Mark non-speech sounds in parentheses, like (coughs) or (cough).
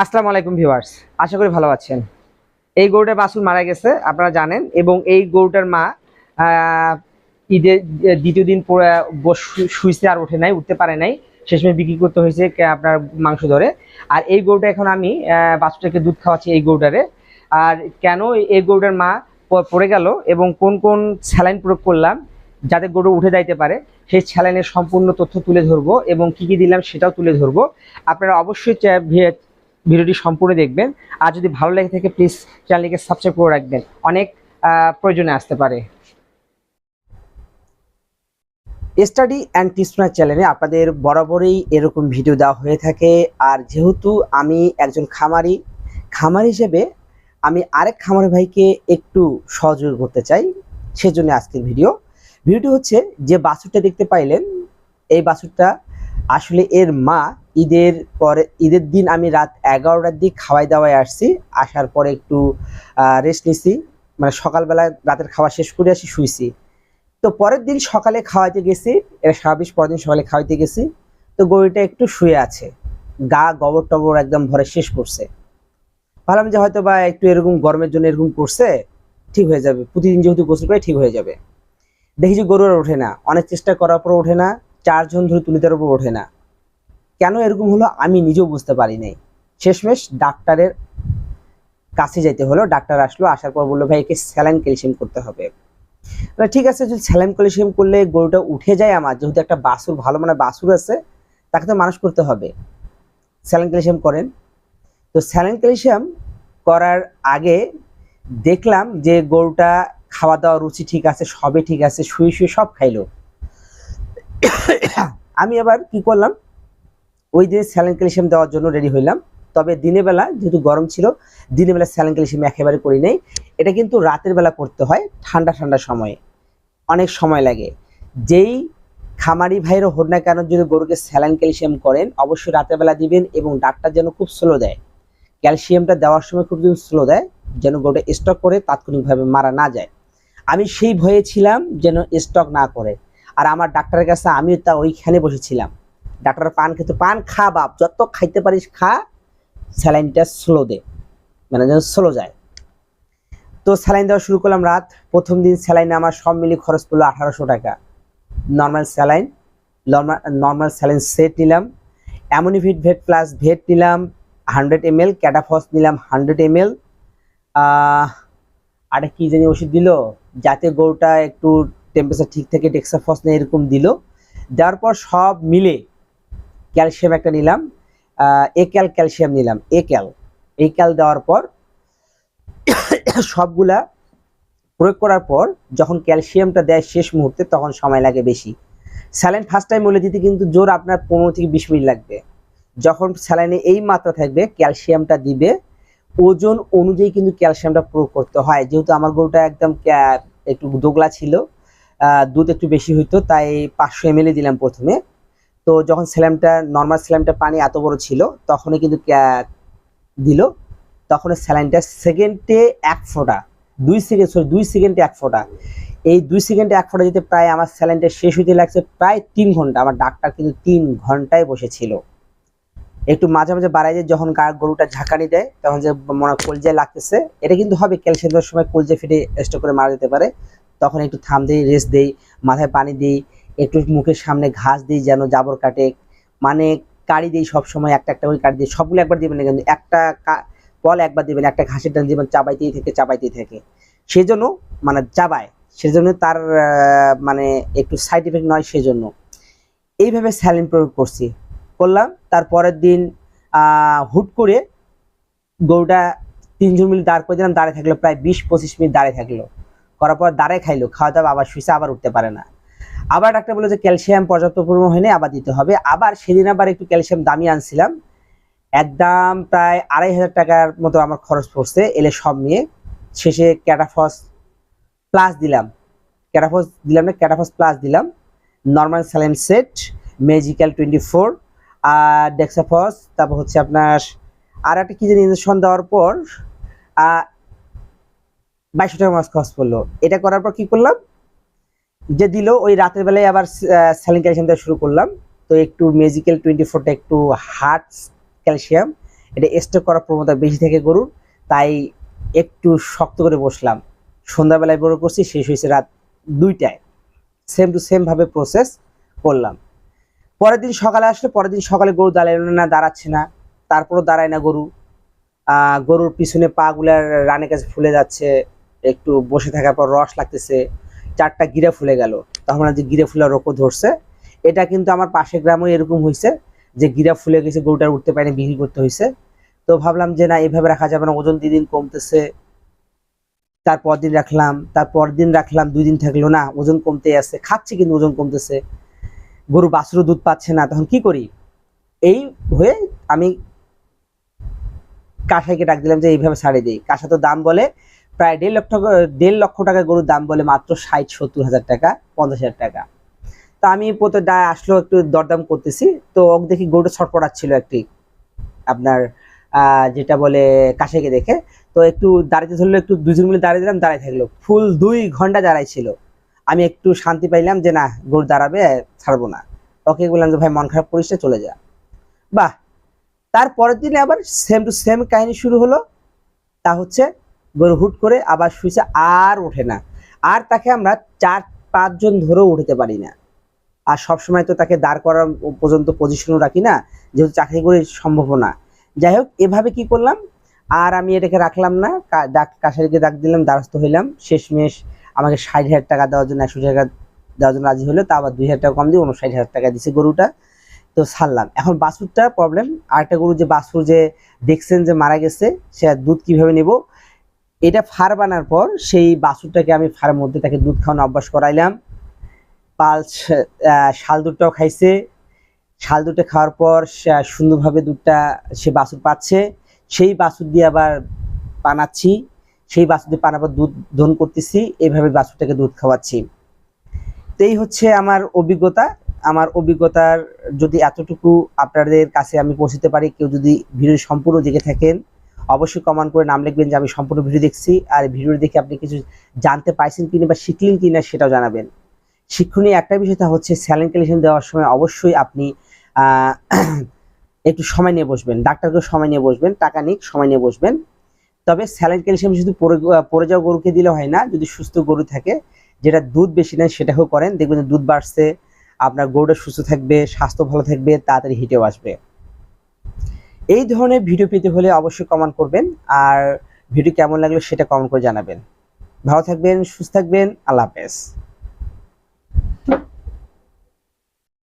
আসসালামু আলাইকুম ভিউয়ার্স, আশা করি ভালো আছেন। এই গরুটার বাছুর মারা গেছে, আপনারা জানেন, এবং এই গরুটার মা ঈদের দ্বিতীয় দিন পরে শুইছে আর ওঠে নাই, উঠতে পারে নাই, শেষমেশ বিক্রি করতে হয়েছে আপনার মাংস ধরে। আর এই গরুটা এখন আমি বাছুরটাকে দুধ খাওয়াচ্ছি এই গরুটারে। আর কেন এই গরুটার মা পড়ে গেল, এবং কোন কোন স্যালাইন প্রয়োগ করলাম, যাতে গরু উঠে যাইতে পারে, সেই স্যালাইনের সম্পূর্ণ তথ্য তুলে ধরবো, এবং কি কি দিলাম সেটাও তুলে ধরবো। আপনারা অবশ্যই ভিডিওটি সম্পূর্ণ দেখবেন। আর যদি ভালো লেগে থাকে প্লিজ চ্যানেলটিকে সাবস্ক্রাইব করে রাখবেন। অনেক প্রয়োজনে আসতে পারে। স্টাডি অ্যান্ড টিউশনাল চ্যানেলে আপনাদের বরাবরই এরকম ভিডিও দেওয়া হয়ে থাকে। আর যেহেতু আমি একজন খামারি, খামার হিসেবে আমি আরেক খামারি ভাইকে একটু সহযোগী করতে চাই, সেজন্য আজকের ভিডিও ভিডিওটি হচ্ছে যে বাছুরটা দেখতে পাইলেন, এই বাছুরটা আসলে এর মা ঈদের পরে, ঈদের দিন আমি রাত এগারোটার দিক খাওয়াই দাওয়ায় আসছি। আসার পরে একটু রেস্ট নিছি। মানে সকালবেলা রাতের খাওয়া শেষ করে আসি, শুইছি। তো পরের দিন সকালে খাওয়াইতে গেছি এটা স্বাভাবিক পরের দিন সকালে খাওয়াইতে গেছি। তো গরুটা একটু শুয়ে আছে। গা গোবর টবর একদম ভরে শেষ করছে। ভাবলাম যে হয়তো বা একটু এরকম গরমের জন্য এরকম করছে, ঠিক হয়ে যাবে। প্রতিদিন যেহেতু গোসল করে, ঠিক হয়ে যাবে। দেখি যে গরু আর ওঠে না। অনেক চেষ্টা করার পর ওঠে না। চারজন ধরে তুলে দেওয়ার উপর ওঠে না। কেন এরকম হলো আমি নিজেও বুঝতে পারি নাই। শেষমেশ ডাক্তারের কাছে যেতে হলো, ডাক্তার আসলো, আসার পর বলল, ভাই, একে স্যালাইন ক্যালসিয়াম করতে হবে। ঠিক আছে, যদি স্যালাইন ক্যালসিয়াম করলে গরুটা উঠে যায় আমার, যেহেতু একটা বাছুর ভালো মানে বাছুর আছে, তাকে তো মানুষ করতে হবে। স্যালাইন ক্যালসিয়াম করেন। তো স্যালাইন ক্যালসিয়াম করার আগে দেখলাম যে গরুটা খাওয়া দাওয়া রুচি ঠিক আছে, সবই ঠিক আছে, শুয়ে শুয়ে সব খাইলো। (coughs) আমি আবার কি করলাম ওই দিন স্যালাইন ক্যালসিয়াম দেওয়ার জন্য রেডি হইলাম। তবে দিনের বেলা যেহেতু গরম ছিল, দিনের বেলা স্যালাইন ক্যালসিয়াম একেবারে করি নাই। এটা কিন্তু রাতের বেলা করতে হয়, ঠান্ডা ঠান্ডা সময়ে। অনেক সময় লাগে। যেই খামারি ভাইয়েরও হোক না কেন, যদি গরুকে স্যালাইন ক্যালসিয়াম করেন, অবশ্যই রাতের বেলা দিবেন এবং ডাক্তার যেন খুব স্লো দেয়। ক্যালসিয়ামটা দেওয়ার সময় খুব যদি স্লো দেয়, যেন গরুটা স্টক করে তাৎক্ষণিকভাবে মারা না যায়। আমি সেই ভয়ে ছিলাম যেন স্টক না করে। আর আমার ডাক্তারের কাছে আমিও তা ওইখানে বসেছিলাম। ডাক্তার পান খেতে পান, খা বাপ, যত খাইতে পারিস খা, স্যালাইনটা স্লো দে। মানে যেন স্লো যায়। তো স্যালাইন দেওয়া শুরু করলাম রাত। প্রথম দিন স্যালাইনে আমার সব মিলিয়ে খরচ পড়ল আঠারোশো টাকা। Normal saline normal saline set নিলাম। অ্যামোনিভিট ভেট প্লাস ভেট নিলাম হান্ড্রেড এম এল ক্যাটাফস নিলাম হান্ড্রেড এম এল আর কি জানি ওষুধ দিল? যাতে গরুটা একটু টেম্পারেচার ঠিক থাকে ডেক্সাফস নেই এরকম দিল। দেওয়ার পর সব মিলে ক্যালসিয়াম একটা নিলাম। এ ক্যাল ক্যালসিয়াম নিলাম। এ ক্যাল। এই ক্যাল দেওয়ার পর সবগুলা প্রয়োগ করার পর যখন ক্যালসিয়ামটা দেয় শেষ মুহূর্তে তখন সময় লাগে বেশি। স্যালাইন ফার্স্ট টাইম বলে দিতে কিন্তু জোর আপনার পনেরো থেকে বিশ মিনিট লাগবে। যখন স্যালাইনে এই মাত্রা থাকবে, ক্যালসিয়ামটা দিবে, ওজন অনুযায়ী কিন্তু ক্যালসিয়ামটা প্রয়োগ করতে হয়। যেহেতু আমার গরুটা একদম একটু দোগলা ছিল দুধ একটু বেশি হইতো, তাই পাঁচশো এম দিলাম প্রথমে। তো যখন স্যালামটা নর্মাল স্যালামটা পানি এত বড় ছিল, তখনই কিন্তু দিল। তখন স্যালাইনটা সেকেন্ডে এক ফোঁটা, দুই সেকেন্ড সরি দুই সেকেন্ডে এক ফোঁটা। এই দুই সেকেন্ডে এক ফোঁটা যেতে প্রায় আমার স্যালাইনটা শেষ হইতে লাগছে প্রায় তিন ঘণ্টা। আমার ডাক্তার কিন্তু তিন ঘন্টায় বসেছিল। একটু মাঝে মাঝে বাড়াই যায় যখন গরুটা ঝাঁকানি দেয়, তখন যে মনে কলজায় লাগতেছে। এটা কিন্তু হবে, ক্যালসিয়াম দেওয়ার সময় কলজে ফেটে স্টক করে মারা যেতে পারে। তখন একটু থাম দিই রেস্ট দিই, মাথায় পানি দিই একটু মুখের সামনে ঘাস দিই যেন জাবর কাটে। মানে কাড়ি দিই সবসময় একটা একটা করে কাড়ি দিই সবগুলো একবার দিবেন না কিন্তু একটা কল একবার দিবেন, একটা ঘাসের ডাল দিবেন, চাবাইতেই থেকে, চাবাইতেই থাকে। সেজন্য মানে চাবায়, সেজন্য তার মানে একটু সাইড এফেক্ট নয় সেজন্য। এইভাবে স্যালিন প্রয়োগ করছি। করলাম, তার পরের দিন হুট করে গরুটা তিনজন মিলে দাঁড় করে দিলাম, দাঁড়িয়ে থাকল প্রায় বিশ পঁচিশ মিনিট দাঁড়িয়ে থাকল। করার পর দাঁড়ায় খাইলো, খাওয়া দাওয়া আবার শুয়েছে আবার উঠতে পারে না। আবার ডাক্তার বলে যে ক্যালসিয়াম পর্যাপ্ত পরিমাণ হয়নি, আবার দিতে হবে। আবার সেদিন আবার একটু ক্যালসিয়াম দামি আনছিলাম। একদম প্রায় আড়াই হাজার টাকার মতো আমার খরচ পড়ছে এলে সব নিয়ে। শেষে ক্যাটাফস প্লাস দিলাম। ক্যাটাফস দিলাম না, ক্যাটাফস প্লাস দিলাম। Normal saline set, magical twenty four, আর ডেক্সাফস, তারপর হচ্ছে আপনার আর একটা কি জানি ইঞ্জেকশন দেওয়ার পর বাইশশো টাকা মাস খরচ পড়ল। এটা করার পর কি করলাম? যে দিল, ওই রাতের বেলায় আবার স্যালিন ক্যালসিয়াম দেওয়া শুরু করলাম। তো একটু মেজিক্যাল টোয়েন্টি ফোরটা একটু হার্ট ক্যালসিয়াম এটা স্টক করার প্রবণতা বেশি থাকে গরুর, তাই একটু শক্ত করে বসলাম। সন্ধ্যাবেলায় বড় করছি, শেষ হয়েছে রাত দুইটায়। সেম টু সেম ভাবে প্রসেস করলাম। পরের দিন সকালে আসলে, পরের দিন সকালে গরু দাঁড়ায় না, দাঁড়াচ্ছে না, তারপরও দাঁড়ায় না গরু। গরুর পিছনে পা গুলার রানের কাছে ফুলে যাচ্ছে, একটু বসে থাকার পর রস লাগতেছে। চারটা গিরা ফুলে গেল। তখন যে গিরা ফুলার রোগও ধরছে। এটা কিন্তু আমার পাশের গ্রামে এরকম হয়েছে যে গিরা ফুলে গেছে গরুটার উঠতে পারেনি, বিক্রি করতে হয়েছে তো ভাবলাম যে না এইভাবে রাখা যাবে না, ওজন দিন দিন কমতেছে। তারপর দিন রাখলাম, তারপর দিন রাখলাম, দুই দিন থাকল না, ওজন কমতে আসছে খাচ্ছে কিন্তু ওজন কমতেছে। গরু বাছুরও দুধ পাচ্ছে না, তখন কি করি? এই হয়ে আমি কাঁসাইকে ডাক দিলাম যে এইভাবে ছাড়ে দিই কাঁসা তো দাম বলে প্রায় দেড় লক্ষ দেড় লক্ষ টাকা গরুর দাম বলে মাত্র ষাট, সত্তর হাজার টাকা, পঞ্চাশ হাজার টাকা। তা আমি প্রতি ডায় আসলো একটু দরদাম করতেছি। তো ওকে দেখি গরুটা ছটপটাচ্ছিল একটি আপনার যেটা বলে কাশেকে দেখে। তো একটু দাঁড়িয়ে ধরলো, একটু দুজন মিলে দাঁড়িয়ে দিলাম, দাঁড়িয়ে থাকল। ফুল দুই ঘণ্টা দাঁড়াই ছিল আমি একটু শান্তি পাইলাম যে, না, গরু দাঁড়াবে, ছাড়বো না। ওকে বললাম যে, ভাই, মন খারাপ করিস চলে যা। বাহ! তারপরের দিনে আবার সেম টু সেম কাহিনী শুরু হলো। তা হচ্ছে গরু হুট করে আবার শুয়েছে আর ওঠে না। আর তাকে আমরা চার, পাঁচজন ধরেও উঠতে পারি না। আর সবসময় তো তাকে দাঁড় করার পর্যন্ত পজিশনও রাখি না, যেহেতু চাকরি করে সম্ভব না। যাই হোক, এভাবে কি করলাম? আর আমি এটাকে রাখলাম না ডাক কাশারিকে ডাক দিলাম, দ্বারস্থ হইলাম। শেষমেশ আমাকে ষাট হাজার টাকা দেওয়ার জন্য একশো টাকা দেওয়ার জন্য রাজি হলো, তা আবার দুই হাজার টাকা কম দিয়ে উনষাট হাজার টাকা দিছে গরুটা। তো ছাড়লাম। এখন বাছুরটা প্রবলেম আরেকটা গরু যে বাছুর যে দেখছেন যে মারা গেছে, সে দুধ কীভাবে নেব? এটা ফার বানার পর সেই বাছুরটাকে আমি ফারের মধ্যে তাকে দুধ খাওয়ানো অভ্যাস করাইলাম। পালস শাল দুধটাও খাইছে। শাল দুধটা খাওয়ার পর সুন্দরভাবে দুধটা সে বাছুর পাচ্ছে। সেই বাছুর দিয়ে আবার পানাচ্ছি সেই বাছুর দিয়ে পানাবার দুধ দহন করতেছি। এইভাবে বাছুরটাকে দুধ খাওয়াচ্ছি। তো এই হচ্ছে আমার অভিজ্ঞতা। আমার অভিজ্ঞতার যদি এতটুকু আপনাদের কাছে আমি পৌঁছতে পারি, কেউ যদি ভিডিও সম্পূর্ণ দেখে থাকেন অবশ্যই কমেন্ট করে নাম লিখবেন যে আমি সম্পূর্ণ ভিডিও দেখছি আর ভিডিও দেখে আপনি কিছু জানতে পারছেন কিনা বা শিখলেন কিনা সেটাও জানাবেন। শিক্ষণীয় একটা বিষয় তা হচ্ছে স্যালাইন ক্যালসিয়াম দেওয়ার সময় অবশ্যই আপনি একটু সময় নিয়ে বসবেন। ডাক্তারকে সময় নিয়ে বসবেন, টাকা নিক, সময় নিয়ে বসবেন। তবে স্যালাইন ক্যালসিয়াম শুধু পড়ে যাওয়া গরুকে দিলে হয় না, যদি সুস্থ গরু থাকে, যেটা দুধ বেশি নেয় সেটাও করেন। দেখবেন দুধ বাড়ছে, আপনার গরুটা সুস্থ থাকবে, স্বাস্থ্য ভালো থাকবে, তাড়াতাড়ি হিটেও আসবে। এই ধরনের ভিডিও পেতে হলে অবশ্যই কমেন্ট করবেন, আর ভিডিও কেমন লাগল সেটা কমেন্ট করে জানাবেন। ভালো থাকবেন, সুস্থ থাকবেন, আল্লাহ হাফেজ।